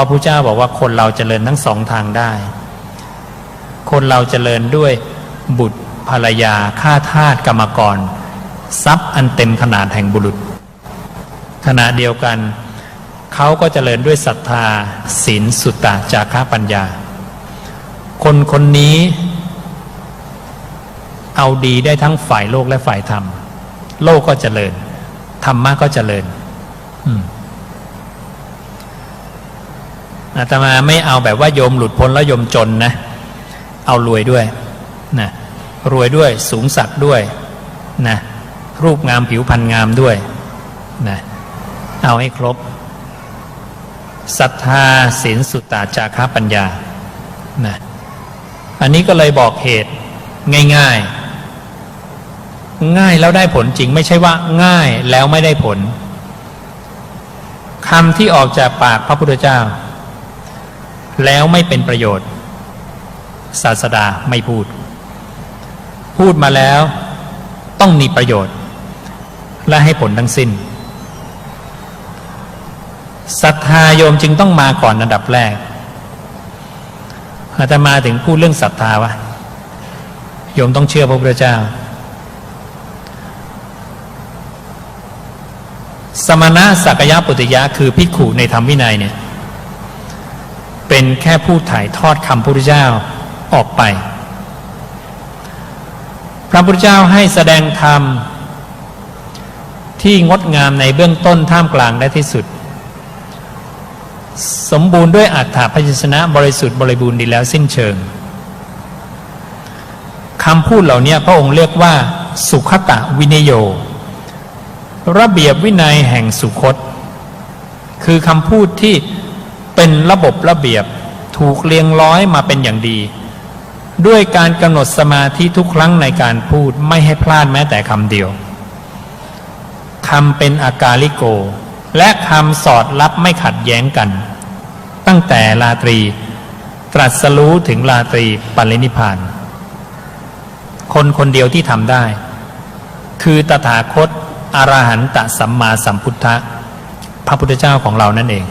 ระพระเจ้าบอกว่าคนเราเจริญทั้งสองทางได้ คนเราเจริญด้วยบุตรภรรยาข้าทาสกรรมกร ทรัพย์อันเต็มขนาดแห่งบุรุษ ขณะเดียวกัน เขาก็เจริญด้วยศรัทธาศีลสุตตะจาระปัญญา คนคนนี้ เอาดีได้ทั้งฝ่ายโลกและฝ่ายธรรม โลกก็เจริญธรรมะก็เจริญ อืม อาตมาไม่เอาแบบว่าโยมหลุดพ้นแล้วโยมจนนะ เอารวยด้วยนะรวยด้วยสูงสักด้วยนะรูปงามผิวพรรณงามด้วยนะเอาให้ครบศรัทธาศีลสุตตาจาระปัญญานะอันนี้ก็เลยบอกเหตุง่ายๆ ง่ายแล้วได้ผลจริงไม่ใช่ว่าง่ายแล้วไม่ได้ผลคำที่ออกจากปากพระพุทธเจ้า แล้วไม่เป็นประโยชน์ ศาสดาไม่พูด พูดมาแล้วต้องมีประโยชน์ และให้ผลทั้งสิ้นศรัทธาโยมจึงต้องมาก่อนอันดับแรกอาตมาถึงพูดเรื่องศรัทธาวะโยมต้องเชื่อพระพุทธเจ้า สมณะสักยะปุติยะคือภิกขุในธรรมวินัยเนี่ย เป็นแค่ผู้ถ่ายทอดคำพระพุทธเจ้าออกไป พระพุทธเจ้าให้แสดงธรรมที่งดงามในเบื้องต้นท่ามกลางและที่สุด สมบูรณ์ด้วยอัฏฐพยัญชนะบริสุทธิ์บริบูรณ์ดีแล้วสิ้นเชิงคำพูดเหล่านี้พระองค์เรียกว่า สุขตะวินโย ระเบียบวินัยแห่งสุคต คือคำพูดที่ เป็นระบบระเบียบถูกเรียงร้อยมาเป็นอย่างดี ด้วยการกำหนดสมาธิทุกครั้งในการพูดไม่ให้พลาดแม้แต่คำเดียวคำเป็นอากาลิโก และคำสอดรับไม่ขัดแย้งกัน ตั้งแต่ลาตรี ตรัสรู้ถึงลาตรีปรินิพพาน คนคนเดียวที่ทำได้ คือตถาคตอรหันตสัมมาสัมพุทธะพระพุทธเจ้าของเรานั่นเอง